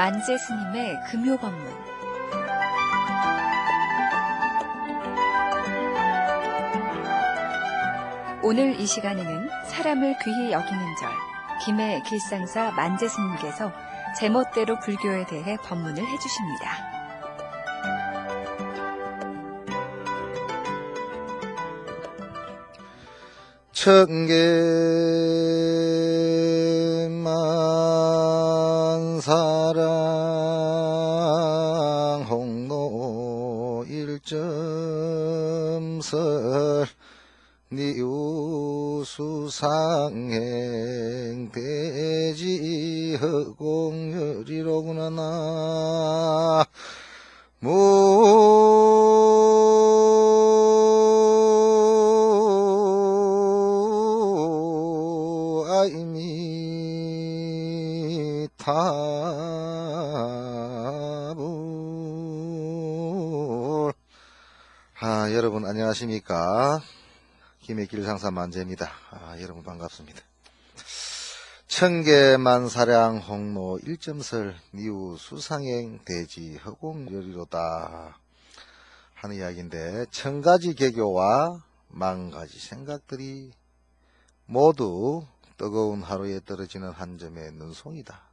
만재 스님의 금요법문 오늘 이 시간에는 사람을 귀히 여기는 절 김해 길상사 만재 스님께서 제멋대로 불교에 대해 법문을 해주십니다. 천개 타불. 아 여러분 안녕하십니까? 김해 길 상사 만재입니다. 아 여러분 반갑습니다. 천개만사량 홍로 일점설 니우 수상행 대지 허공열이로다 하는 이야기인데 천가지 개교와 만가지 생각들이 모두 뜨거운 하루에 떨어지는 한 점의 눈송이다.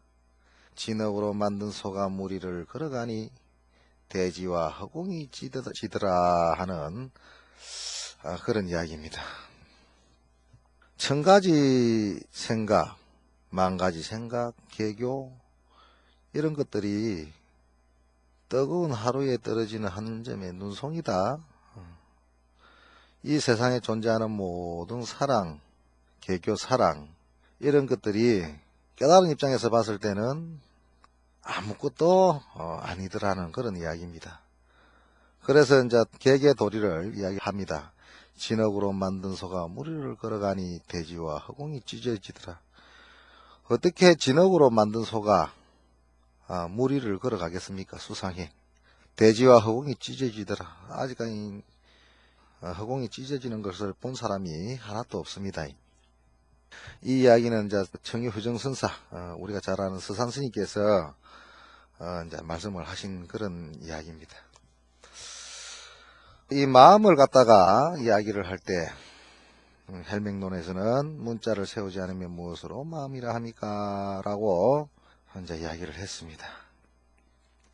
진흙으로 만든 소가 무리를 걸어가니 대지와 허공이 지더라 하는 아, 그런 이야기입니다. 천 가지 생각, 만 가지 생각, 개교 이런 것들이 뜨거운 하루에 떨어지는 한 점의 눈송이다. 이 세상에 존재하는 모든 사랑, 개교 사랑 이런 것들이 깨달은 입장에서 봤을 때는 아무것도 어, 아니더라는 그런 이야기입니다. 그래서 이제 개개 도리를 이야기합니다. 진흙으로 만든 소가 무리를 걸어가니 돼지와 허공이 찢어지더라. 어떻게 진흙으로 만든 소가 아, 무리를 걸어가겠습니까? 수상해. 돼지와 허공이 찢어지더라. 아직까지 어, 허공이 찢어지는 것을 본 사람이 하나도 없습니다. 이 이야기는 이제 청유 후정선사 어, 우리가 잘 아는 서산 스님께서 어, 이제 말씀을 하신 그런 이야기입니다. 이 마음을 갖다가 이야기를 할때 음, 헬맹론에서는 문자를 세우지 않으면 무엇으로 마음이라 합니까? 라고 이제 이야기를 했습니다.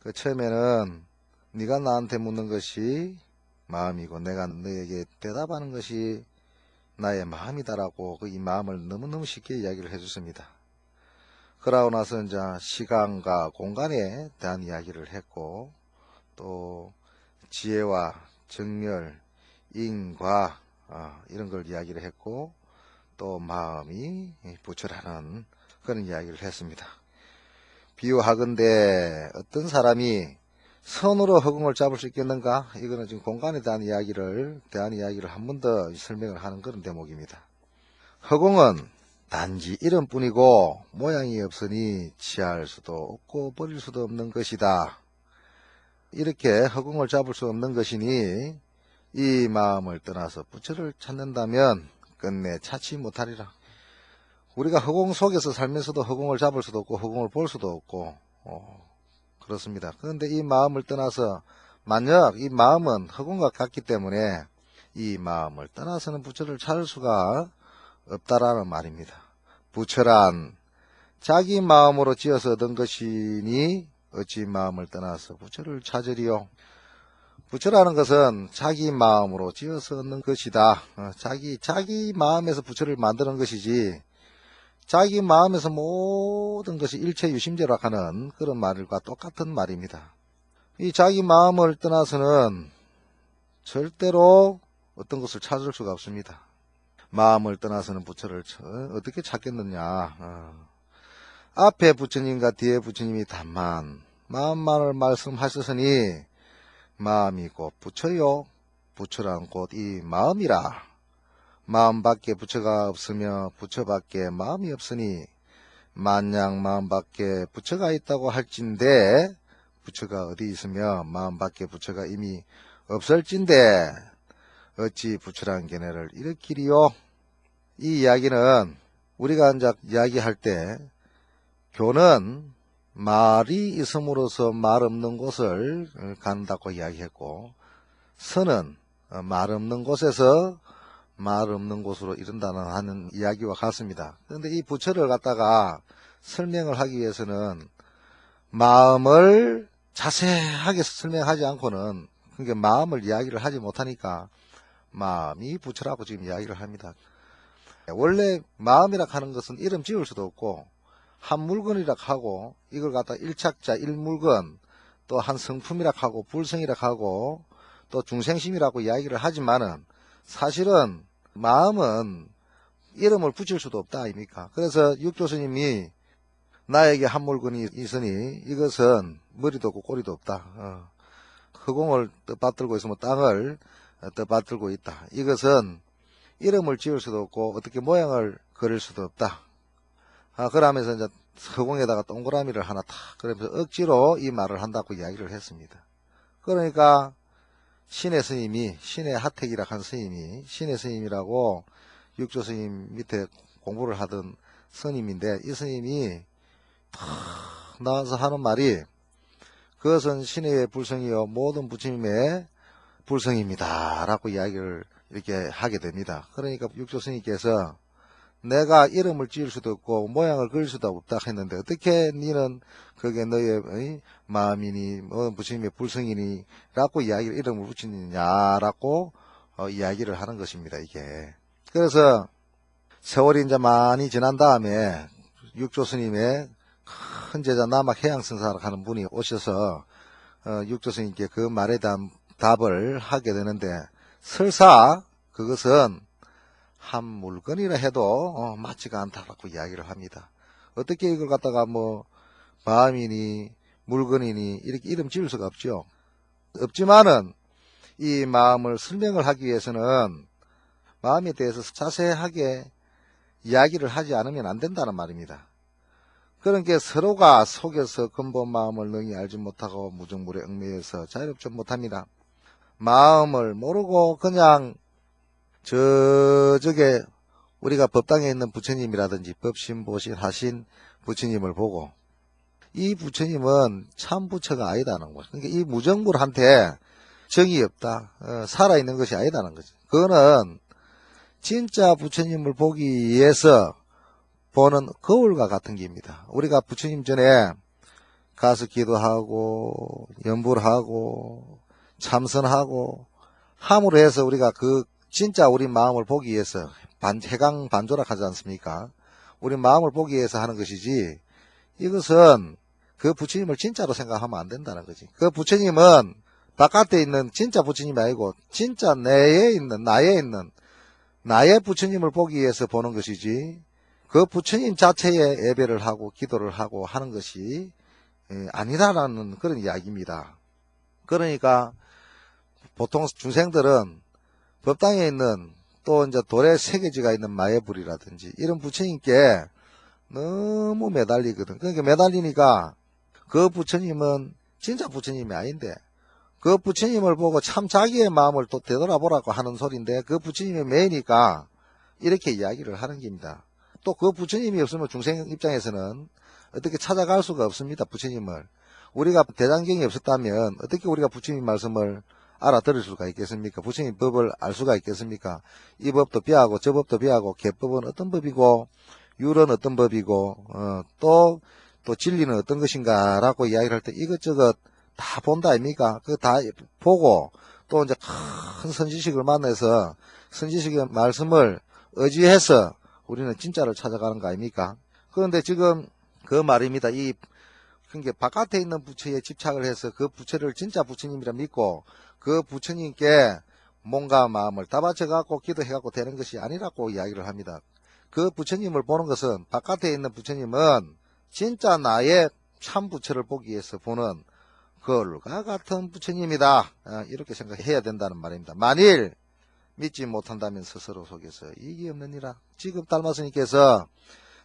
그 처음에는 네가 나한테 묻는 것이 마음이고 내가 너에게 대답하는 것이 나의 마음이다라고 그 이 마음을 너무너무 쉽게 이야기를 해줬습니다. 그러고 나서 이제 시간과 공간에 대한 이야기를 했고 또 지혜와 정멸, 인과 어, 이런 걸 이야기를 했고 또 마음이 부처라는 그런 이야기를 했습니다. 비유하건대 어떤 사람이 선으로 허공을 잡을 수 있겠는가? 이거는 지금 공간에 대한 이야기를, 대한 이야기를 한 번 더 설명을 하는 그런 대목입니다. 허공은 단지 이름뿐이고 모양이 없으니 취할 수도 없고 버릴 수도 없는 것이다. 이렇게 허공을 잡을 수 없는 것이니 이 마음을 떠나서 부처를 찾는다면 끝내 찾지 못하리라. 우리가 허공 속에서 살면서도 허공을 잡을 수도 없고 허공을 볼 수도 없고 어, 그렇습니다. 그런데 이 마음을 떠나서 만약 이 마음은 허공과 같기 때문에 이 마음을 떠나서는 부처를 찾을 수가 없다라는 말입니다. 부처란 자기 마음으로 지어서 얻은 것이니 어찌 마음을 떠나서 부처를 찾으리요. 부처라는 것은 자기 마음으로 지어서 얻는 것이다. 어, 자기 자기 마음에서 부처를 만드는 것이지 자기 마음에서 모든 것이 일체 유심제라 하는 그런 말과 똑같은 말입니다. 이 자기 마음을 떠나서는 절대로 어떤 것을 찾을 수가 없습니다. 마음을 떠나서는 부처를 저- 어떻게 찾겠느냐. 어. 앞에 부처님과 뒤에 부처님이 다만 마음만을 말씀하셨으니 마음이 곧 부처요. 부처란 곧 이 마음이라. 마음밖에 부처가 없으며 부처밖에 마음이 없으니 만약 마음밖에 부처가 있다고 할진대 부처가 어디 있으며 마음밖에 부처가 이미 없을진대 어찌 부처란 견해를 일으키리요? 이 이야기는 우리가 이제 이야기할 때 교는 말이 있음으로써 말 없는 곳을 어, 간다고 이야기했고 선은 어, 말 없는 곳에서 말 없는 곳으로 이른다는 하는 이야기와 같습니다. 그런데 이 부처를 갖다가 설명을 하기 위해서는 마음을 자세하게 설명하지 않고는 그게 마음을 이야기를 하지 못하니까 마음이 부처라고 지금 이야기를 합니다. 원래 마음이라 하는 것은 이름 지을 수도 없고 한 물건이라 하고 이걸 갖다 일착자 일물건 또 한 성품이라 하고 불성이라 하고 또 중생심이라고 이야기를 하지만은 사실은 마음은 이름을 붙일 수도 없다 아닙니까? 그래서 육조 스님이 나에게 한 물건이 있으니 이것은 머리도 없고 꼬리도 없다. 어. 허공을 뜻받들고 있으면 땅을 뜻받들고 있다. 이것은 이름을 지을 수도 없고 어떻게 모양을 그릴 수도 없다. 아, 그러면서 이제 허공에다가 동그라미를 하나 탁 그러면서 억지로 이 말을 한다고 이야기를 했습니다. 그러니까 신의 스님이 신의 하택이라 한 스님이 신의 스님이라고 육조 스님 밑에 공부를 하던 스님인데 이 스님이 탁 나와서 하는 말이 그것은 신의 불성이요 모든 부처님의 불성입니다. 라고 이야기를 이렇게 하게 됩니다. 그러니까 육조 스님께서 내가 이름을 지을 수도 없고 모양을 그릴 수도 없다 했는데 어떻게 니는 그게 너의 어이? 마음이니 뭐 부처님의 불성이니 라고 이야기를 이름을 붙이느냐라고 어, 이야기를 하는 것입니다 이게 그래서 세월이 이제 많이 지난 다음에 육조 스님의 큰 제자 남학 해양선사라고 하는 분이 오셔서 어, 육조 스님께 그 말에 대한 답을 하게 되는데 설사 그것은 한 물건이라 해도 어, 맞지가 않다라고 이야기를 합니다. 어떻게 이걸 갖다가 뭐 마음이니 물건이니 이렇게 이름 지을 수가 없죠. 없지만은 이 마음을 설명을 하기 위해서는 마음에 대해서 자세하게 이야기를 하지 않으면 안 된다는 말입니다. 그러니까 서로가 속에서 근본 마음을 능히 알지 못하고 무정물에 얽매여서 자유롭지 못합니다. 마음을 모르고 그냥 저쪽에 우리가 법당에 있는 부처님이라든지 법신보신 하신 부처님을 보고 이 부처님은 참 부처가 아니다는 거죠. 그러니까 이 무정불한테 정이 없다. 어, 살아있는 것이 아니다는 거죠. 그거는 진짜 부처님을 보기 위해서 보는 거울과 같은 겁니다. 우리가 부처님 전에 가서 기도하고 연부를 하고 참선하고 함으로 해서 우리가 그 진짜 우리 마음을 보기 위해서 반, 해강 반조락 하지 않습니까? 우리 마음을 보기 위해서 하는 것이지 이것은 그 부처님을 진짜로 생각하면 안 된다는 거지. 그 부처님은 바깥에 있는 진짜 부처님이 아니고 진짜 내에 있는 나에 있는 나의 부처님을 보기 위해서 보는 것이지 그 부처님 자체에 예배를 하고 기도를 하고 하는 것이 예, 아니다라는 그런 이야기입니다. 그러니까 보통 중생들은 법당에 있는 또 이제 돌에 새겨지가 있는 마예불이라든지 이런 부처님께 너무 매달리거든. 그러니까 매달리니까 그 부처님은 진짜 부처님이 아닌데 그 부처님을 보고 참 자기의 마음을 또 되돌아보라고 하는 소리인데 그 부처님이 매니까 이렇게 이야기를 하는 겁니다. 또 그 부처님이 없으면 중생 입장에서는 어떻게 찾아갈 수가 없습니다. 부처님을. 우리가 대장경이 없었다면 어떻게 우리가 부처님 말씀을 알아들을 수가 있겠습니까? 부처님 법을 알 수가 있겠습니까? 이 법도 비하고 저 법도 비하고 개법은 어떤 법이고 율은 어떤 법이고 어, 또, 또 진리는 어떤 것인가라고 이야기를 할 때 이것저것 다 본다 아닙니까? 그거 다 보고 또 이제 큰 선지식을 만나서 선지식의 말씀을 의지해서 우리는 진짜를 찾아가는 거 아닙니까? 그런데 지금 그 말입니다. 이 그게 바깥에 있는 부처에 집착을 해서 그 부처를 진짜 부처님이라 믿고 그 부처님께 몸과 마음을 다 바쳐갖고 기도해갖고 되는 것이 아니라고 이야기를 합니다. 그 부처님을 보는 것은 바깥에 있는 부처님은 진짜 나의 참 부처를 보기 위해서 보는 그걸과 같은 부처님이다. 아, 이렇게 생각해야 된다는 말입니다. 만일 믿지 못한다면 스스로 속에서 이익이 없느니라. 지금 달마스님께서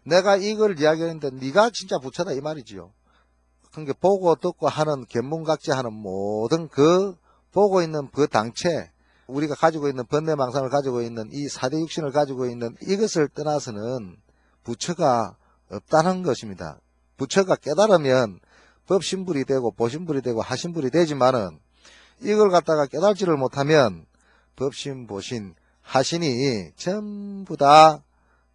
내가 이걸 이야기했는데 네가 진짜 부처다 이 말이지요. 그게 보고 듣고 하는 견문각지 하는 모든 그 보고 있는 그 당체 우리가 가지고 있는 번뇌망상을 가지고 있는 이 사대 육신을 가지고 있는 이것을 떠나서는 부처가 없다는 것입니다. 부처가 깨달으면 법신불이 되고 보신불이 되고 하신불이 되지만은 이걸 갖다가 깨달지를 못하면 법신, 보신, 하신이 전부 다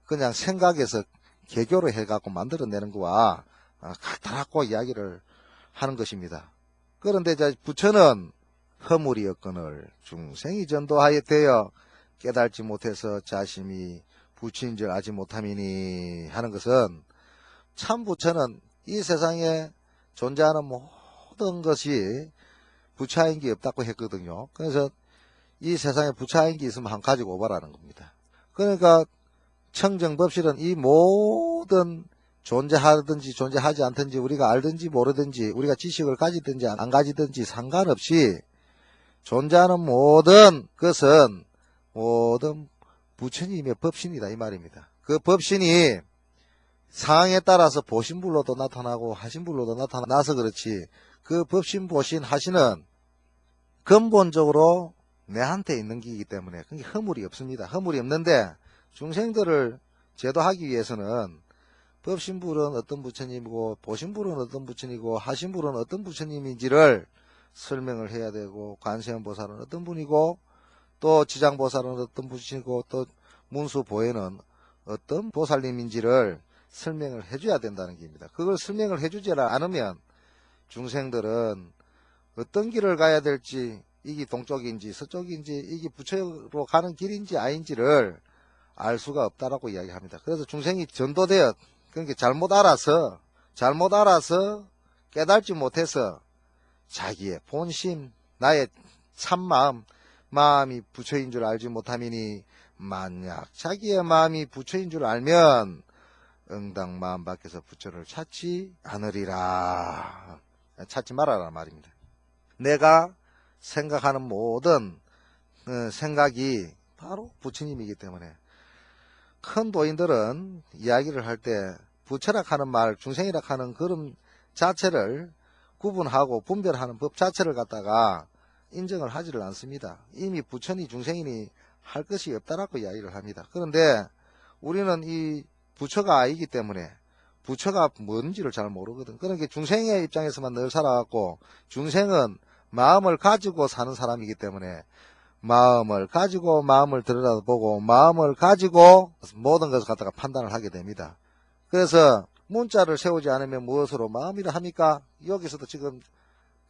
그냥 생각에서 개교를 해갖고 만들어내는 거와 아, 같다라고 이야기를 하는 것입니다. 그런데 부처는 허물이었거늘 중생이 전도하여 되어 깨달지 못해서 자심이 부처인 줄 알지 못함이니 하는 것은 참 부처는 이 세상에 존재하는 모든 것이 부처인 게 없다고 했거든요. 그래서 이 세상에 부처인 게 있으면 한 가지고 오바라는 겁니다. 그러니까 청정법실은 이 모든 존재하든지 존재하지 않든지 우리가 알든지 모르든지 우리가 지식을 가지든지 안 가지든지 상관없이 존재하는 모든 것은 모든 부처님의 법신이다 이 말입니다. 그 법신이 상황에 따라서 보신불로도 나타나고 하신불로도 나타나서 그렇지 그 법신 보신 하신은 근본적으로 내한테 있는 기이기 때문에 그게 허물이 없습니다. 허물이 없는데 중생들을 제도하기 위해서는 법신불은 어떤 부처님이고 보신불은 어떤 부처님이고 하신불은 어떤 부처님인지를 설명을 해야 되고 관세음보살은 어떤 분이고 또 지장보살은 어떤 분이고 또 문수보혜는 어떤 보살님인지를 설명을 해줘야 된다는 겁니다. 그걸 설명을 해주지 않으면 중생들은 어떤 길을 가야 될지 이게 동쪽인지 서쪽인지 이게 부처로 가는 길인지 아닌지를 알 수가 없다라고 이야기합니다. 그래서 중생이 전도되어 그러니까 잘못 알아서 잘못 알아서 깨달지 못해서 자기의 본심 나의 참마음 마음이 부처인 줄 알지 못함이니 만약 자기의 마음이 부처인 줄 알면 응당 마음 밖에서 부처를 찾지 않으리라 찾지 말아라 말입니다. 내가 생각하는 모든 어, 생각이 바로 부처님이기 때문에 큰 도인들은 이야기를 할 때 부처락 하는 말, 중생이락 하는 그런 자체를 구분하고 분별하는 법 자체를 갖다가 인정을 하지를 않습니다. 이미 부처니 중생이니 할 것이 없다라고 이야기를 합니다. 그런데 우리는 이 부처가 아니기 때문에 부처가 뭔지를 잘 모르거든. 그러니까 중생의 입장에서만 늘 살아왔고 중생은 마음을 가지고 사는 사람이기 때문에 마음을 가지고 마음을 들여다보고 마음을 가지고 모든 것을 갖다가 판단을 하게 됩니다. 그래서 문자를 세우지 않으면 무엇으로 마음이라 합니까? 여기서도 지금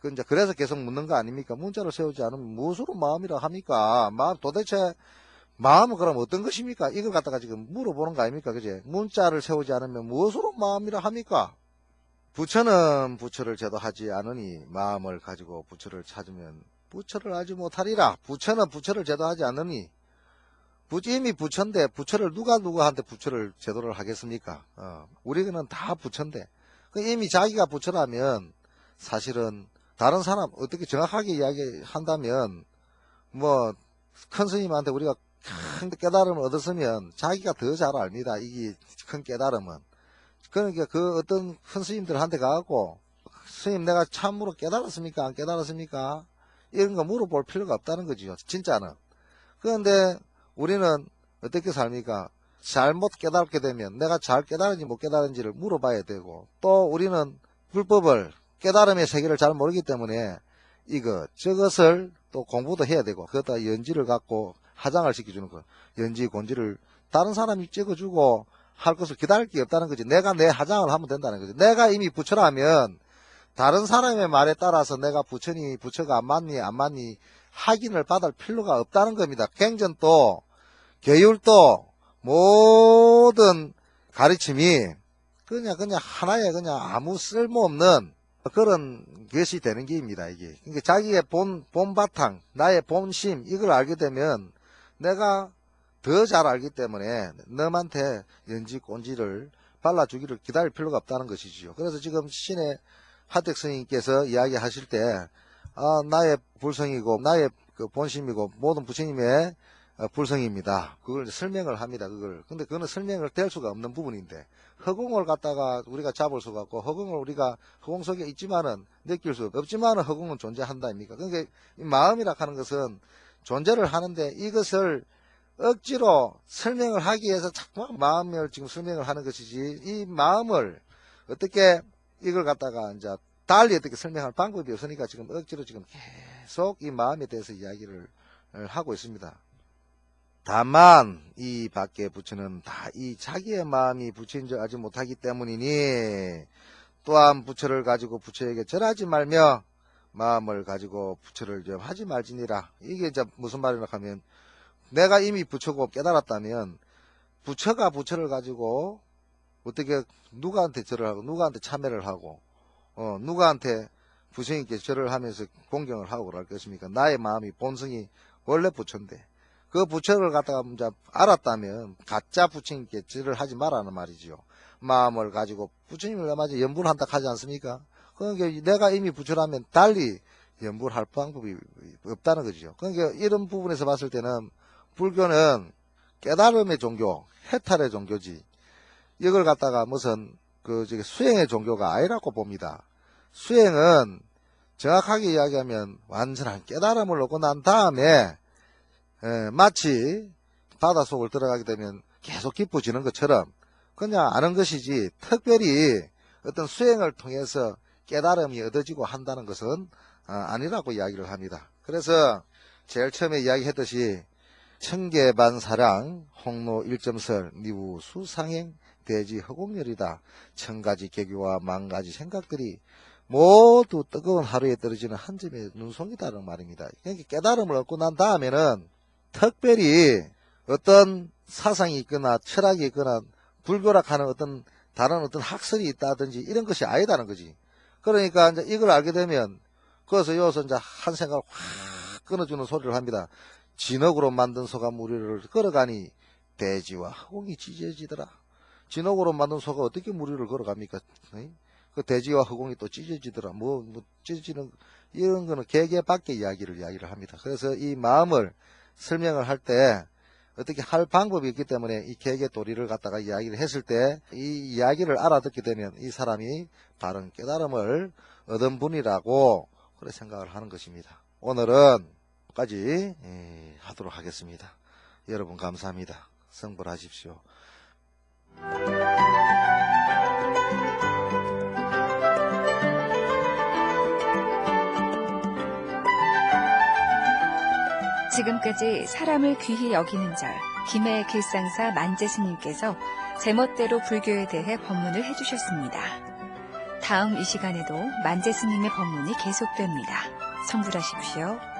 그 그래서 계속 묻는 거 아닙니까? 문자를 세우지 않으면 무엇으로 마음이라 합니까? 마음 도대체 마음은 그럼 어떤 것입니까? 이걸 갖다가 지금 물어보는 거 아닙니까? 그제? 문자를 세우지 않으면 무엇으로 마음이라 합니까? 부처는 부처를 제도하지 않으니 마음을 가지고 부처를 찾으면 부처를 알지 못하리라. 부처는 부처를 제도하지 않으니 부- 이미 부처인데 부처를 누가 누구한테 부처를 제도를 하겠습니까? 어, 우리는 다 부처인데 그 이미 자기가 부처라면 사실은 다른 사람 어떻게 정확하게 이야기한다면 뭐 큰 스님한테 우리가 큰 깨달음을 얻었으면 자기가 더 잘 압니다. 이게 큰 깨달음은. 그러니까 그 어떤 큰 스님들한테 가고 스님 내가 참으로 깨달았습니까? 안 깨달았습니까? 이런 거 물어볼 필요가 없다는 거지요. 진짜는. 그런데 우리는 어떻게 삽니까? 잘못 깨달게 되면 내가 잘 깨달은지 못 깨달은지를 물어봐야 되고 또 우리는 불법을 깨달음의 세계를 잘 모르기 때문에 이것 저것을 또 공부도 해야 되고 그것다 연지를 갖고 하장을 시켜주는 거 연지 곤지를 다른 사람이 찍어주고 할 것을 기다릴 게 없다는 거지 내가 내 하장을 하면 된다는 거지 내가 이미 부처라면 다른 사람의 말에 따라서 내가 부처니 부처가 안 맞니 안 맞니 확인을 받을 필요가 없다는 겁니다. 갱전도 계율도 모든 가르침이 그냥 그냥 하나의 그냥 아무 쓸모없는 그런 것이 되는 게입니다 이게. 그러니까 자기의 본 본바탕 나의 본심 이걸 알게 되면 내가 더 잘 알기 때문에 너한테 연지 꼰지를 발라주기를 기다릴 필요가 없다는 것이지요. 그래서 지금 신의 하택 스님께서 이야기하실 때 아, 나의 불성이고 나의 그 본심이고 모든 부처님의 어, 불성입니다. 그걸 설명을 합니다. 그걸. 근데 그거는 설명을 될 수가 없는 부분인데 허공을 갖다가 우리가 잡을 수가 없고 허공을 우리가 허공 속에 있지만은 느낄 수 없지만은 허공은 존재한다 입니까? 그러니까 이 마음이라 하는 것은 존재를 하는데 이것을 억지로 설명을 하기 위해서 자꾸 마음을 지금 설명을 하는 것이지 이 마음을 어떻게 이걸 갖다가 이제 달리 어떻게 설명할 방법이 없으니까 지금 억지로 지금 계속 이 마음에 대해서 이야기를 하고 있습니다. 다만 이 밖에 부처는 다 이 자기의 마음이 부처인 줄 알지 못하기 때문이니 또한 부처를 가지고 부처에게 절하지 말며 마음을 가지고 부처를 좀 하지 말지니라. 이게 이제 무슨 말이냐 하면 내가 이미 부처고 깨달았다면 부처가 부처를 가지고 어떻게 누구한테 절을 하고 누구한테 참여를 하고 어 누구한테 부처님께 절을 하면서 공경을 하고 그럴 것입니까? 나의 마음이 본성이 원래 부처인데 그 부처를 갖다가 이제 알았다면 가짜 부처님께 절을 하지 말라는 말이지요. 마음을 가지고 부처님을 얼마지 연불 한다 하지 않습니까? 그러니까 내가 이미 부처라면 달리 연불할 방법이 없다는 거죠. 그러니까 이런 부분에서 봤을 때는 불교는 깨달음의 종교, 해탈의 종교지. 이걸 갖다가 무슨 그 저기 수행의 종교가 아니라고 봅니다. 수행은 정확하게 이야기하면 완전한 깨달음을 얻고 난 다음에 에, 마치 바닷속을 들어가게 되면 계속 깊어지는 것처럼 그냥 아는 것이지 특별히 어떤 수행을 통해서 깨달음이 얻어지고 한다는 것은 아, 아니라고 이야기를 합니다. 그래서 제일 처음에 이야기했듯이 청계반사랑 홍로 일점설 니우 수상행 대지 허공열이다. 천가지 개교와 만가지 생각들이 모두 뜨거운 하루에 떨어지는 한 점의 눈송이다는 말입니다. 그러니까 깨달음을 얻고 난 다음에는 특별히 어떤 사상이 있거나 철학이 있거나 불교라 하는 어떤 다른 어떤 학설이 있다든지 이런 것이 아니다는 거지. 그러니까 이제 이걸 알게 되면 거기서 여기서 이제 한 생각 확 끊어주는 소리를 합니다. 진흙으로 만든 소가 무리를 걸어가니 대지와 허공이 찢어지더라. 진흙으로 만든 소가 어떻게 무리를 걸어갑니까? 그 대지와 허공이 또 찢어지더라. 뭐, 뭐 찢어지는 이런 거는 개개 밖의 이야기를 이야기를 합니다. 그래서 이 마음을 설명을 할 때 어떻게 할 방법이 있기 때문에 이 개개 도리를 갖다가 이야기를 했을 때 이 이야기를 알아듣게 되면 이 사람이 바른 깨달음을 얻은 분이라고 그래 생각을 하는 것입니다. 오늘은 까지 예, 하도록 하겠습니다. 여러분 감사합니다. 성불하십시오. 지금까지 사람을 귀히 여기는 절, 김해 길상사 만재 스님께서 제멋대로 불교에 대해 법문을 해주셨습니다. 다음 이 시간에도 만재 스님의 법문이 계속됩니다. 성불하십시오.